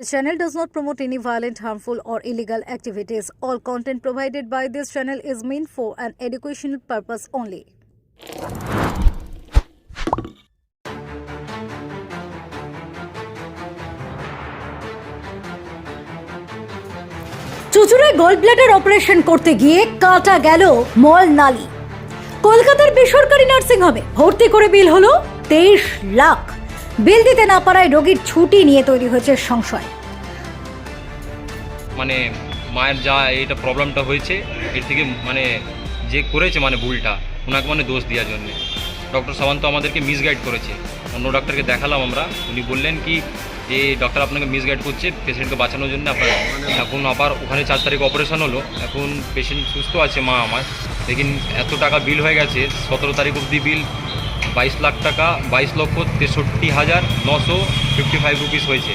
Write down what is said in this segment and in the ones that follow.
The channel does not promote any violent, harmful, or illegal activities. All content provided by this channel is meant for an educational purpose only. চুচুড়ায় gall bladder operation করতে গিয়ে কাটা গেল মল নালি কলকাতার বেসরকারি নার্সিংহোমে ভর্তি করে বিল হলো তেইশ লাখ বিল দিতে না পারায় রোগীর ছুটি নিয়ে তৈরি হয়েছে সংশয়। মানে মায়ের যা এইটা প্রবলেমটা হয়েছে, এর থেকে মানে যে করেছে মানে ভুলটা, ওনাকে মানে দোষ দেওয়ার জন্যে। ডক্টর সাওয়ান্ত আমাদেরকে মিসগাইড করেছে। অন্য ডক্টরকে দেখালাম আমরা, উনি বললেন কি, যে ডক্টর আপনাকে মিসগাইড করছে পেশেন্টকে বাঁচানোর জন্য, আপনার এখন আবার ওখানে চার তারিখ অপারেশন হলো, এখন পেশেন্ট সুস্থ আছে মা আমার, লেকিন এত টাকা বিল হয়ে গেছে, সতেরো তারিখ অবধি বিল বাইশ লাখ টাকা, বাইশ লক্ষ তেষট্টি হাজার নশো ফিফটি ফাইভ রুপিস হয়েছে।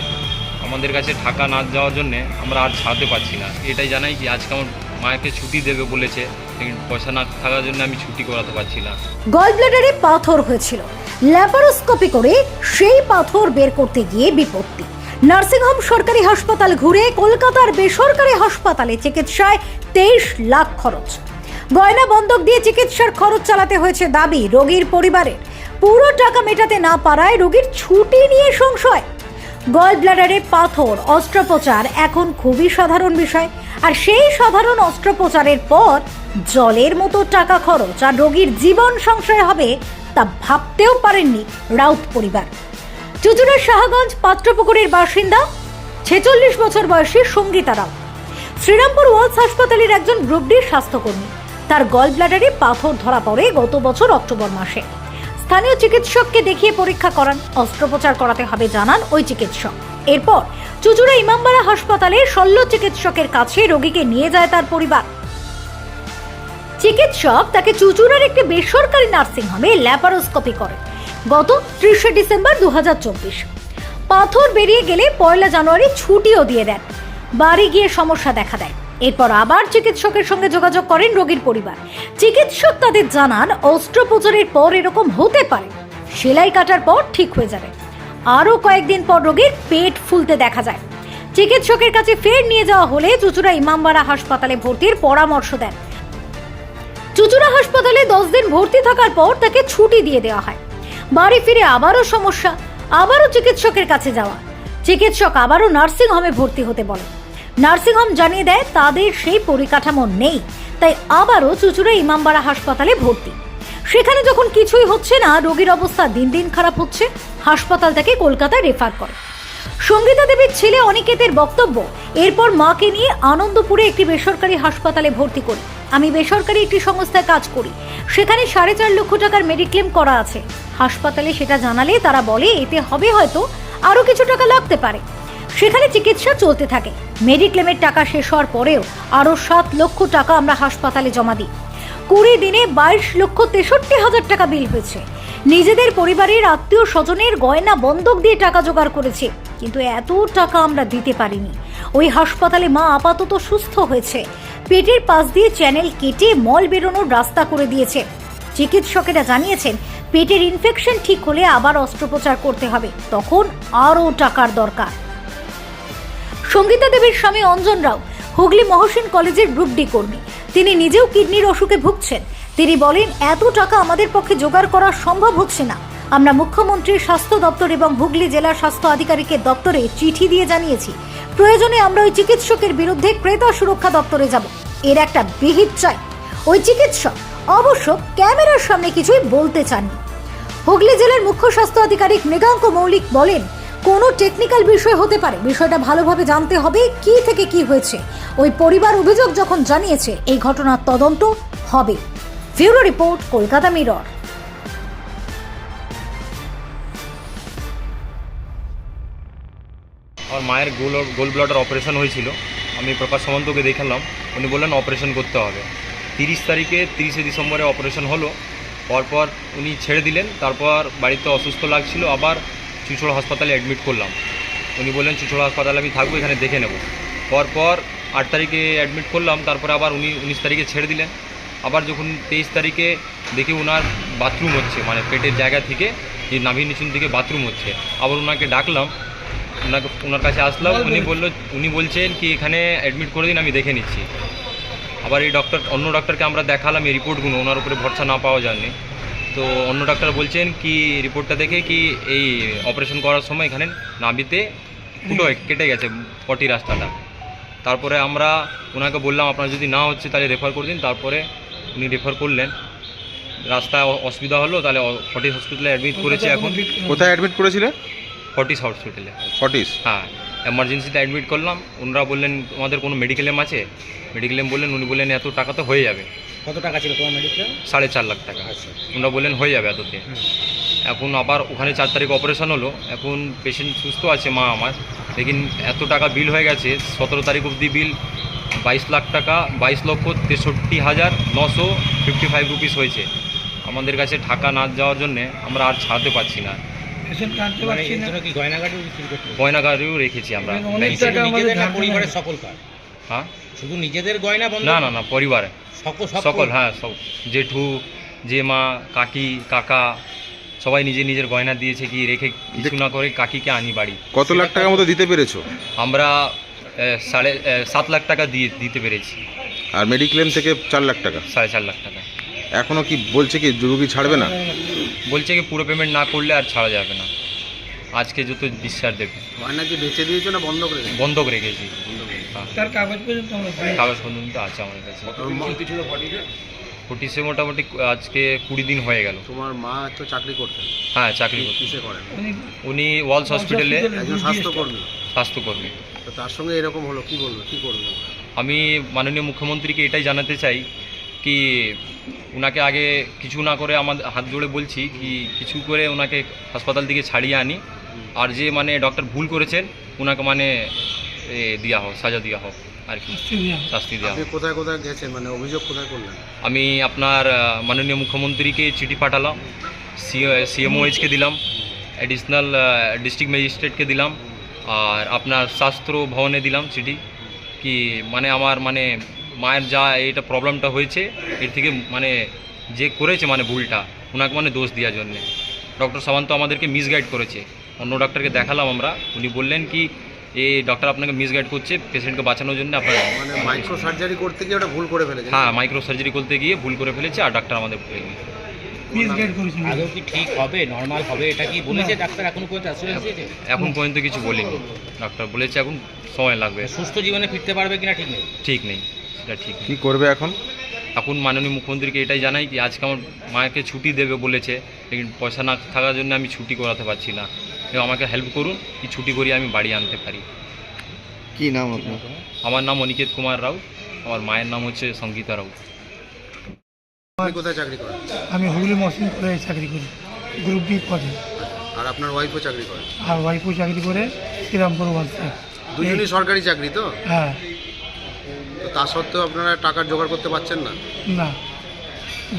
আমাদের কাছে টাকা না যাওয়ার জন্যে আমরা আর ছাড়তে পারছি না। এটাই জানাই কি আজকে আমার মাকে ছুটি দেবে বলেছে পয়সা না থাকার জন্য আমি ছুটি করাতে পারছি না। গল ব্লাডারে পাথর হয়েছিল। ল্যাপারোস্কোপি করে সেই পাথর বের করতে গিয়ে বিপত্তি। নার্সিংহোম সরকারি হাসপাতাল ঘুরে কলকাতার বেসরকারি হাসপাতালে চিকিৎসায় তেইশ লাখ খরচ। গয়না বন্ধক দিয়ে চিকিৎসার খরচ চালাতে হয়েছে দাবি রোগীর পরিবারের। পুরো টাকা মেটাতে না পারায় রোগীর ছুটি নিয়ে সংশয়। গল ব্লাডারে পাথর, অস্ত্রোপচার এখন খুবই সাধারণ বিষয়। আর সেই সাধারণ অস্ত্রোপচারের পর জলের মতো টাকা খরচ আর রোগীর জীবন সংশয় হবে তা ভাবতেও পারেননি রাউত পরিবার। চুচুড়ার শাহগঞ্জ পাত্রপুকুরের বাসিন্দা, ছেচল্লিশ বছর বয়সী সঙ্গীতা রাও শ্রীরামপুর ওয়ালস হাসপাতালের একজন গ্রুপ স্বাস্থ্যকর্মী। তার গল ব্লাডারে পাথর ধরা পড়ে গত বছর অক্টোবর মাসে। স্থানীয় চিকিৎসককে দেখিয়ে পরীক্ষা করান। অস্ত্রোপচার করাতে হবে জানান ওই চিকিৎসক। এরপর চুচুড়া ইমামবাড়া হাসপাতালে শল্য চিকিৎসকের কাছে রোগীকে নিয়ে যায় তার পরিবার। চিকিৎসক তাকে চুচুড়ার একটি বেসরকারি নার্সিংহোমে ল্যাপারোস্কোপি করে। গত ত্রিশে ডিসেম্বর দু হাজার চব্বিশ। পাথর বেরিয়ে গেলে পয়লা জানুয়ারি ছুটিও দিয়ে দেন। বাড়ি গিয়ে সমস্যা দেখা দেয়। এরপর আবার চিকিৎসকের সঙ্গে যোগাযোগ করেন রোগীর পরিবার। চিকিৎসক তাদের জানান, অস্ত্রোপচারের পর এরকম হতে পারে। সেলাই কাটার পর ঠিক হয়ে যাবে। আরও কয়েকদিন পর রোগীর পেট ফুলতে দেখা যায়। চিকিৎসকের কাছে ফের নিয়ে যাওয়া হলে চুচুড়া ইমামবাড়া হাসপাতালে ভর্তির পরামর্শ দেন। চুচুড়া হাসপাতালে দশ দিন ভর্তি থাকার পর তাকে ছুটি দিয়ে দেওয়া হয়। বাড়ি ফিরে আবারও সমস্যা, আবারও চিকিৎসকের কাছে যাওয়া। চিকিৎসক আবারও নার্সিং হোমে ভর্তি হতে বলে নার্সিং হোম জানিয়ে দেয় তাদের সেই পরিকাঠামো নেই। তাই আবারও চুচুড়া ইমামবাড়া হাসপাতালে ভর্তি। সেখানে যখন কিছুই হচ্ছে না, রোগীর অবস্থা দিন দিন খারাপ হচ্ছে। হাসপাতাল থেকে কলকাতায় রেফার করে। সঙ্গীতা দেবীর ছেলে অনিকেতের বক্তব্য, এরপর মাকে নিয়ে আনন্দপুরে একটি বেসরকারি হাসপাতালে ভর্তি করি। আমি বেসরকারি একটি সংস্থায় কাজ করি। সেখানে সাড়ে চার লক্ষ টাকার মেডিক্লেম করা আছে। হাসপাতালে সেটা জানালে তারা বলে, এতে হবে হয়তো আরও কিছু টাকা লাগতে পারে। সেখানে চিকিৎসা চলতে থাকে। মেডিক্লেমের টাকা শেষ হওয়ার পরেও আরও সাত লক্ষ টাকা আমরা হাসপাতালে জমা দিই। কুড়ি দিনে বাইশ লক্ষ তেষট্টি হাজার টাকা বিল হয়েছে। নিজেদের পরিবারের আত্মীয় স্বজনের গয়না বন্ধক দিয়ে টাকা জোগাড় করেছে, কিন্তু এত টাকা আমরা দিতে পারিনি। ওই হাসপাতালে মা আপাতত সুস্থ হয়েছে। পেটের পাশ দিয়ে চ্যানেল কেটে মল বেরোনোর রাস্তা করে দিয়েছে। চিকিৎসকেরা জানিয়েছেন, পেটের ইনফেকশন ঠিক হলে আবার অস্ত্রোপচার করতে হবে। তখন আরও টাকার দরকার। সঙ্গীতা দেবীর স্বামী অঞ্জন রাও, হুগলি মহসিন কলেজের গ্রুপ ডি কর্মী। তিনি নিজেও কিডনির অসুখে ভুগছেন। তিনি বলেন, এত টাকা আমাদের পক্ষে জোগাড় করা সম্ভব হচ্ছে না। আমরা মুখ্যমন্ত্রীর স্বাস্থ্য দপ্তর এবং হুগলি জেলা স্বাস্থ্য আধিকারিকের দপ্তরে চিঠি দিয়ে জানিয়েছি। প্রয়োজনে আমরা ওই চিকিৎসকের বিরুদ্ধে ক্রেতা সুরক্ষা দপ্তরে যাব। এর একটা বিহিত চাই। ওই চিকিৎসক অবশ্য ক্যামেরার সামনে কিছুই বলতে চাননি। হুগলি জেলার মুখ্য স্বাস্থ্য আধিকারিক মৃগাঙ্ক মৌলিক বলেন কোনো টেকনিক্যাল বিষয় হতে পারে। বিষয়টা ভালোভাবে জানতে হবে কি থেকে কি হয়েছে। ওই পরিবার অভিযোগ যখন জানিয়েছে, এই ঘটনার তদন্ত হবে। Bureau report, Kolkata Mirror. আমার মায়ের গোল গোল ব্লাডার অপারেশন হয়েছিল। আমি প্রকাশ সামন্তকে দেখালাম। উনি বললেন, অপারেশন করতে হবে। তিরিশ তারিখে, তিরিশে ডিসেম্বরে অপারেশন হলো। পরপর উনি ছেড়ে দিলেন। তারপর বাড়িতে অসুস্থ লাগছিল। আবার চুচড়ো হাসপাতালে অ্যাডমিট করলাম। উনি বললেন চুচড়ো হাসপাতালে আমি থাকব এখানে দেখে নেব। পরপর আট তারিখে অ্যাডমিট করলাম তারপরে আবার উনি উনিশ তারিখে ছেড়ে দিলেন। আবার যখন তেইশ তারিখে দেখি ওনার বাথরুম হচ্ছে মানে পেটের জায়গা থেকে যে নাভি নিচুন থেকে বাথরুম হচ্ছে। আবার ওনাকে ডাকলাম ওনাকে ওনার কাছে আসলাম উনি বলল উনি বলছেন কি এখানে অ্যাডমিট করে দিন আমি দেখে নিচ্ছি। আবার এই ডক্টর অন্য ডক্টরকে আমরা দেখালাম এই রিপোর্টগুলো ওনার উপরে ভরসা না পাওয়া যায়নি। তো অন্য ডাক্তার বলছেন কি রিপোর্টটা দেখে কি এই অপারেশন করার সময় এখানে নাভিতে ফুটো কেটে গেছে পটি রাস্তাটা। তারপরে আমরা ওনাকে বললাম আপনার যদি না হচ্ছে তাহলে রেফার করে দিন। তারপরে উনি রেফার করলেন। রাস্তায় অসুবিধা হলো তাহলে ফর্টিস হসপিটালে অ্যাডমিট করেছে এখন। কোথায় অ্যাডমিট করেছিলেন ফর্টিস হসপিটালে ফর্টিস হ্যাঁ এমার্জেন্সিতে অ্যাডমিট করলাম। ওনারা বললেন তোমাদের কোনো মেডিক্লেম আছে? মেডিক্লেম বললেন উনি বললেন এত টাকা তো হয়ে যাবে। কত টাকা ছিল তোমার মেডিক্লেম সাড়ে চার লাখ টাকা। আচ্ছা। ওনারা বললেন হয়ে যাবে এততে এখন আবার ওখানে চার তারিখ অপারেশন হলো। এখন পেশেন্ট সুস্থ আছে মা আমার। লেকিন এত টাকা বিল হয়ে গেছে সতেরো তারিখ অবধি বিল বাইশ লাখ টাকা বাইশ লক্ষ তেষট্টি হাজার নশো ফিফটি ফাইভ রুপিস হয়েছে। আমাদের কাছে ঢাকা না যাওয়ার জন্যে আমরা আর ছাড়তে পারছি না। মানে? গয়নাগারিও রেখেছি আমরা। ব্যাংকে। শুধু নিজেদের না পরিবারের সকল কার হ্যাঁ? শুধু নিজেদের গয়না বন্ধ না না না পরিবারে। সকল সকল হ্যাঁ সব। জেঠু জেমা কাকি কাকা সবাই নিজে নিজের গয়না দিয়েছে কি রেখে কিছু না করে কাকিকে আনি বাড়ি। কত লাখ টাকার মতো দিতে পেরেছ? আমরা সাড়ে সাত লাখ টাকা দিয়ে দিতে পেরেছি। আর মেডিক্লেম থেকে চার লাখ টাকা? সাড়ে চার লাখ টাকা। এখনও কি বলছে কি রুগী ছাড়বে না? বলছে কি পুরো পেমেন্ট না করলে আর ছাড়া যাবে না। আজকে যত ডিসচার্জ দেবে। গয়না কি বেঁচে দিয়েছ না বন্ধ করে বন্ধক রেখেছি। তার কাগজ পর্যন্ত আমরা পাই। কাগজ পর্যন্ত আছে আমার কাছে। ফোর্টিসে মোটামুটি আজকে কুড়ি দিন হয়ে গেল। তোমার মা তো চাকরি করতেন। হ্যাঁ চাকরি কিসে করেন? উনি উনি ওয়ালস হসপিটালে একজন স্বাস্থ্যকর্মী স্বাস্থ্যকর্মী। তো তার সঙ্গে এরকম হলো কি বলব কি করবে? আমি মাননীয় মুখ্যমন্ত্রীকে এটাই জানাতে চাই কি ওনাকে আগে কিছু না করে আমাদের হাত জোড়ে বলছি কি কিছু করে ওনাকে হাসপাতাল থেকে ছাড়িয়ে আনি। আর যে মানে ডক্টর ভুল করেছেন ওনাকে মানে দেওয়া হোক সাজা দেওয়া হোক আর কি। শাস্তি দেওয়া আপনি হোক। কোথায় কোথায় গেছেন? মানে অভিযোগ কোথায় করলেন? আমি আপনার মাননীয় মুখ্যমন্ত্রীকে চিঠি পাঠালাম সিএমওএইচকে দিলাম অ্যাডিশনাল ডিস্ট্রিক্ট ম্যাজিস্ট্রেটকে দিলাম আর আপনার শাস্ত্র ভবনে দিলাম চিঠি। কি মানে আমার মানে মায়ের যা এটা প্রবলেমটা হয়েছে এর থেকে মানে যে করেছে মানে ভুলটা ওনাকে মানে দোষ দেওয়ার জন্যে। ডক্টর সামন্ত আমাদেরকে মিসগাইড করেছে। অন্য ডাক্তারকে দেখালাম আমরা উনি বললেন কি এই ডক্টর আপনাকে মিসগাইড করছে পেশেন্টকে বাঁচানোর জন্য আপনার মানে মাইক্রো সার্জারি করতে গিয়ে ওটা ভুল করে ফেলেছে হ্যাঁ মাইক্রো সার্জারি করতে গিয়ে ভুল করে ফেলেছে আর ডাক্তার আমাদের ভুলে গিয়েছে আদৌ কি ঠিক হবে নর্মাল হবে এটা কি বলেছে ডাক্তার? এখনও পর্যন্ত অ্যাসুরেন্স দিয়েছে? এখন পর্যন্ত কিছু বলিনি। ডাক্তার বলেছে এখন সময় লাগবে। সুস্থ জীবনে ফিরতে পারবে কিনা ঠিক নেই। ঠিক নেই। সেটা ঠিক। কি করবে এখন? এখন মাননীয় মুখ্যমন্ত্রীকে এটাই জানাই কি আজকে আমার মাকে ছুটি দেবে বলেছে লেকিন পয়সা না থাকার জন্য আমি ছুটি করাতে পারছি না। এবং আমাকে হেল্প করুন কি ছুটি করিয়ে আমি বাড়ি আনতে পারি। কি নাম আপনার? আমার নাম অনিকেত কুমার রাউত আমার মায়ের নাম হচ্ছে সঙ্গীতা রাউত কোথায় চাকরি করেন? আমি হুগলি মহসিন কলেজে চাকরি করি গ্রুপ বি পদে। আর আপনার ওয়াইফও চাকরি করে? আর ওয়াইফও চাকরি করে শ্রীরামপুর বাসে দুজনই সরকারি চাকরি তো? হ্যাঁ। তো সত্ত্বেও আপনারা টাকার জোগাড় করতে পারছেন না? না।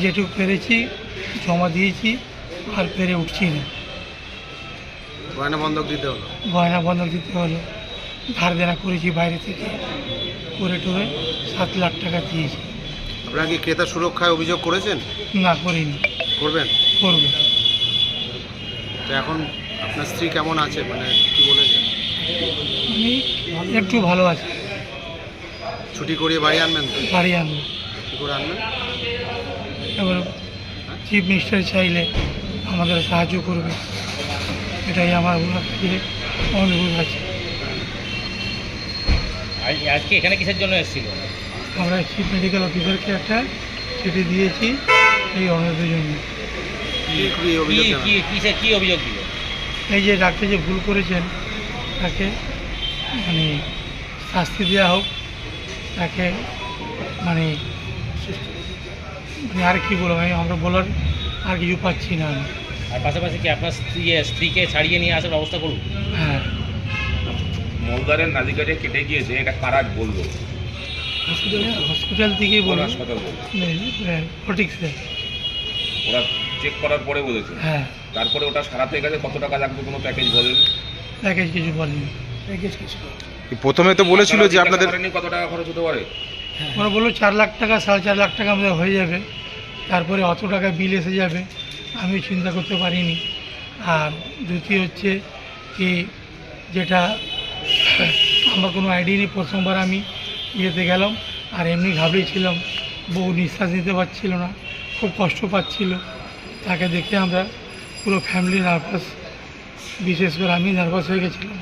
যেটুকু পেরেছি জমা দিয়েছি আর পেরে উঠছি না। গয়না বন্ধক দিতে হলো? গয়না বন্ধক দিতে হলো। ধার দেনা করেছি বাইরে থেকে। করে টোরে সাত লাখ টাকা দিয়েছি। আপনারা কি ক্রেতা সুরক্ষায় অভিযোগ করেছেন? না করিনি। করবেন? করবে। তো এখন আপনার স্ত্রী কেমন আছে? মানে কি বলেছেন? আমি একটু ভালো আছি। ছুটি করিয়ে বাড়ি আনবেন তো? বাড়ি আনব। কী করে আনবেন? এবার চিফ মিনিস্টার চাইলে আমাদের সাহায্য করবে। এটাই আমার অনুরোধ আছে। আজকে এখানে কিসের জন্য এসেছিল? আমরা চিফ মেডিকেল অফিসারকে একটা চিঠি দিয়েছি এই অনুরোধের জন্য। কি অভিযোগ দিল? এই যে ডাক্তার যে ভুল করেছেন তাকে মানে শাস্তি দেওয়া হোক তাকে মানে মানে আর কি বলব আমি আমরা বলার আর কিছু পাচ্ছি না আমি। আর পাশাপাশি কি আপনার স্ত্রী স্ত্রীকে ছাড়িয়ে নিয়ে আসার ব্যবস্থা করুন? হ্যাঁ। মলদারের নালিকাটা কেটে গিয়েছে এটা কারা বলল? হসপিটাল থেকেই কোন বলুন। হাসপাতাল বলল ফটিক্সে ওরা চেক করার পরে বলেছে। হ্যাঁ। তারপরে ওটা সারাতে গেছে কত টাকা লাগবে কোনো প্যাকেজ বলেন? প্যাকেজ কিছু বলেনি। প্যাকেজ কিছু প্রথমে তো বলেছিল যে আপনাদের কত টাকা খরচ হতে পারে? ওরা বলল চার লাখ টাকা সাড়ে চার লাখ টাকা আমাদের হয়ে যাবে। তারপরে অত টাকা বিল এসে যাবে আমি চিন্তা করতে পারিনি। আর দ্বিতীয় হচ্ছে কি যেটা আমার কোনো আইডি নেই প্রথমবার আমি ইয়েতে গেলাম আর এমনি ঘাবড়িয়েছিলাম বউ নিঃশ্বাস নিতে পারছিল না খুব কষ্ট পাচ্ছিল। তাকে দেখে আমরা পুরো ফ্যামিলি নার্ভাস বিশেষ করে আমি নার্ভাস হয়ে গেছিলাম।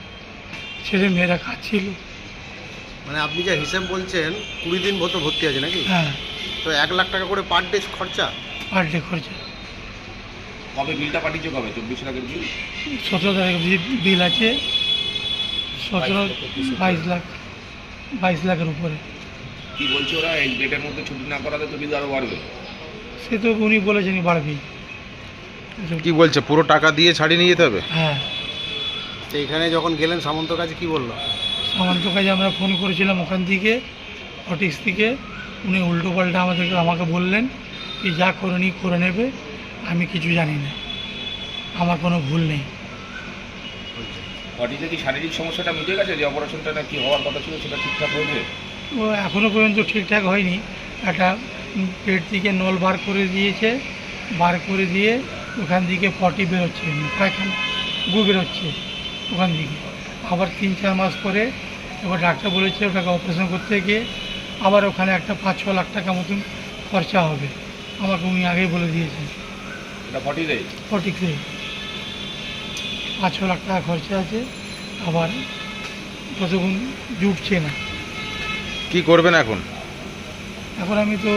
ছেলে মেয়েরা কাঁদছিল মানে আপনি যা হিসেব বলছেন কুড়ি দিন মতো ভর্তি আছে নাকি? হ্যাঁ। তো এক লাখ টাকা করে পার ডে খরচা? পার ডে খরচা। কবে বিলটা পাঠিয়েছে কবে? চব্বিশ লাখের বিল সতেরো তারিখ বিল আছে সতেরো বাইশ লাখ বাইশ লাখের উপরে। কি বলছে ওরা? এই ডেটের মধ্যে ছুটি না করাতে তো বিল আরও বাড়বে। সে তো উনি বলেছেন বাড়বি কি বলছে? পুরো টাকা দিয়ে ছাড়িয়ে নিয়ে যেতে হবে? হ্যাঁ। তো এখানে যখন গেলেন সামন্ত কাছে কি বলল? সামান্ত কাজে আমরা ফোন করেছিলাম ওখান থেকে অটিক্স থেকে। উনি উল্টো পাল্টা আমাদেরকে আমাকে বললেন যে যা করে নি করে নেবে আমি কিছু জানি না। আমার কোনো ভুল নেই। বডিতে কি শারীরিক সমস্যাটা মিটে গেছে? যে অপারেশনটা না কি হওয়ার কথা ছিল সেটা ঠিকঠাক হয়েছে? ও এখনও পর্যন্ত ঠিকঠাক হয়নি। একটা পেট থেকে নল বার করে দিয়েছে বার করে দিয়ে ওখান থেকে পটি বেরোচ্ছে পায়খানা গু বেরোচ্ছে। ওখান থেকে আবার তিন চার মাস পরে এবার ডাক্তার বলেছে ওটাকে অপারেশন করতে গিয়ে আবার ওখানে একটা পাঁচ ছ লাখ টাকা মতন খরচা হবে। আমাকে উনি আগেই বলে দিয়েছেন। ফর্টি পটিতে পাঁচ ছ লাখ টাকা খরচা আছে আবার ততক্ষণ জুটছে না। কি করবেন এখন? এখন আমি তো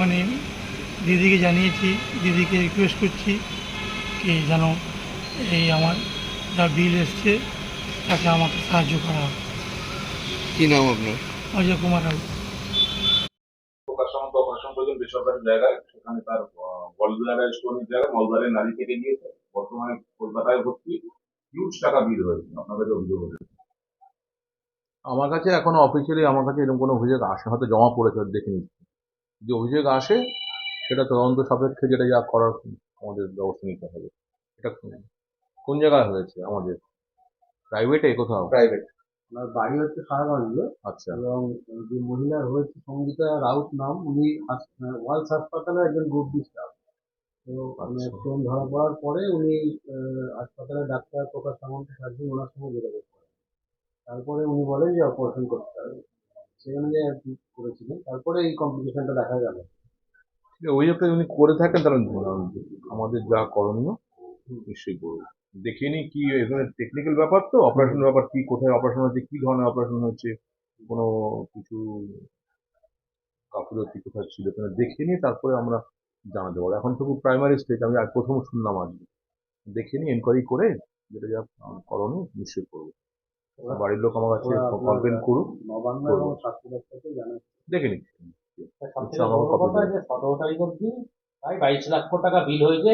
মানে দিদিকে জানিয়েছি দিদিকে রিকোয়েস্ট করছি কি যেন এই আমার যা বিল এসছে তাকে আমাকে সাহায্য করা হবে। কি নাম আপনার? অজয় কুমার রাউত প্রকাশ সামন্ত বেসরকারি জায়গায় সেখানে তার গলব্লাডার স্টোনের জায়গায় মলদারের নারী কেটে গিয়েছে বর্তমানে কলকাতায় ভর্তি হিউজ টাকা বিল হয়েছে আপনাদের অভিযোগ হয়েছে আমার কাছে এখনও অফিসিয়ালি আমার কাছে এরকম কোনো অভিযোগ আসে হয়তো জমা পড়েছে দেখে নিচ্ছি। যদি অভিযোগ আসে সেটা তদন্ত সাপেক্ষে যেটা যা করার আমাদের ব্যবস্থা নিতে হবে। এটা কোন- জায়গায় হয়েছে আমাদের? প্রাইভেটে কোথাও? প্রাইভেট ওনার বাড়ি হচ্ছে সারাগঞ্জ। আচ্ছা। এবং যে মহিলার হয়েছে সঙ্গীতা রাউত নাম উনি ওয়ালস হাসপাতালে একজন গ্রুপ ডি স্টাফ। তো আচ্ছা। স্টোন ধরা পড়ার পরে উনি হাসপাতালে ডাক্তার প্রকাশ সামন্ত সার্জন ওনার সঙ্গে যোগাযোগ করেন। তারপরে উনি বলেন যে অপারেশন করতে হবে। সেই অনুযায়ী আর কি করেছিলেন। তারপরে এই কমপ্লিকেশনটা দেখা গেল। ঠিক আছে, অভিযোগটা যদি করে থাকেন তাহলে আমাদের যা করণীয় নিশ্চয়ই করব। দেখিনি কি এখানে টেকনিক্যাল ব্যাপার তো অপারেশন ব্যাপার কি কোথায় অপারেশন হচ্ছে কি ধরনের অপারেশন হচ্ছে কোনো কিছু গাফিলতি কোথায় ছিল কিনা দেখে নিয়ে তারপরে আমরা জানাতে পারব। এখন তো প্রাইমারি স্টেজ আমি আর প্রথম শুনলাম আজকে দেখে নিয়ে এনকোয়ারি করে যেটা যা করণীয় নিশ্চয়ই করব। বাড়ির লোক আমার কাছে কমপ্লেন করুক দেখে নিচ্ছি কথা তারিখ অব্দি প্রায় বাইশ লক্ষ টাকা বিল হয়েছে।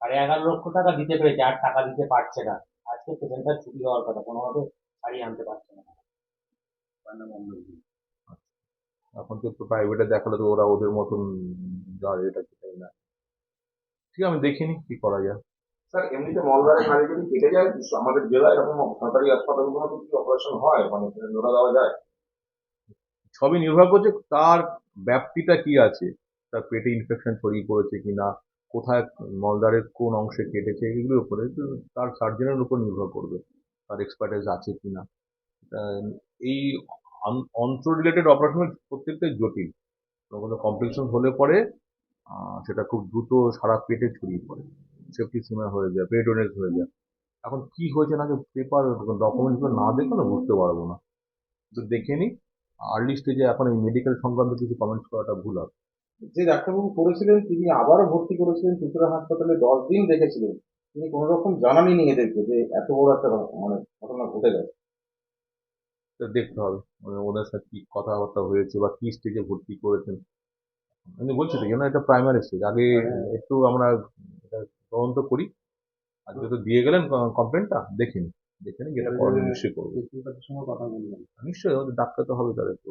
সাড়ে এগারো লক্ষ টাকা দিতে পেরেছে আর টাকা দিতে পারছে না। আজকে পেশেন্টটা ছুটি হওয়ার কথা কোনোভাবে ছাড়িয়ে আনতে পারছে না। এখন তো প্রাইভেটে দেখালে তো ওরা ওদের মতন যা এটা সেটাই না? ঠিক আছে আমি দেখিনি কি করা যায়। স্যার এমনিতে মলদারের নারী যদি কেটে যায় আমাদের জেলায় এরকম সরকারি হাসপাতালগুলোতে কি অপারেশন হয় মানে জোড়া দেওয়া যায়। সবই নির্ভর করছে তার ব্যাপ্তিটা কি আছে? তার পেটে ইনফেকশন ছড়িয়ে পড়েছে কিনা? কোথায় মলদারের কোন অংশে কেটেছে এগুলোর উপরে তার সার্জনের উপর নির্ভর করবে, তার এক্সপার্টাইজ আছে কি না এই অন্ত্র রিলেটেড অপারেশন প্রত্যেকটাই জটিল। কোনো কমপ্লিকেশন হলে পরে সেটা খুব দ্রুত সারা পেটে ছড়িয়ে পড়ে। সেপ্টিসিমা হয়ে যায় পেডোনেস হয়ে যায়। এখন কি হয়েছে না যে পেপার ডকুমেন্টস না দেখলে না বুঝতে পারব না। তো দেখে নিই আর্লি স্টেজে এখন এই মেডিকেল সংক্রান্ত কিছু কমেন্টস করাটা ভুল হবে। যে ডাক্তারবাবু করেছিলেন তিনি আবারও ভর্তি করেছিলেন চুচুড়া হাসপাতালে দশ দিন রেখেছিলেন তিনি কোনো রকম জানাননি এদেরকে যে এত বড় একটা মানে ঘটনা ঘটে গেছে তো দেখতে হবে মানে ওদের সাথে কি কথাবার্তা হয়েছে বা কি স্টেজে ভর্তি করেছেন আমি বলছি তো কেন এটা প্রাইমারি স্টেজ আগে একটু আমরা তদন্ত করি আজকে তো দিয়ে গেলেন কমপ্লেনটা দেখিনি দেখে নিই যেটা করণীয় নিশ্চয়ই করব কথা নিশ্চয়ই ডাক্তার তো হবে তাদের তো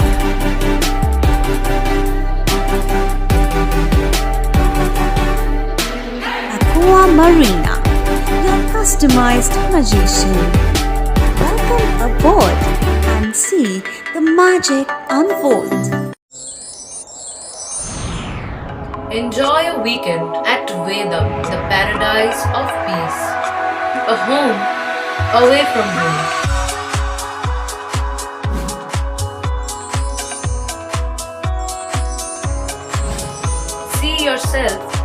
Aqua Marina, your customized magician. Welcome aboard and see the magic unfold. Enjoy a weekend at Vedam, the paradise of peace. A home away from home.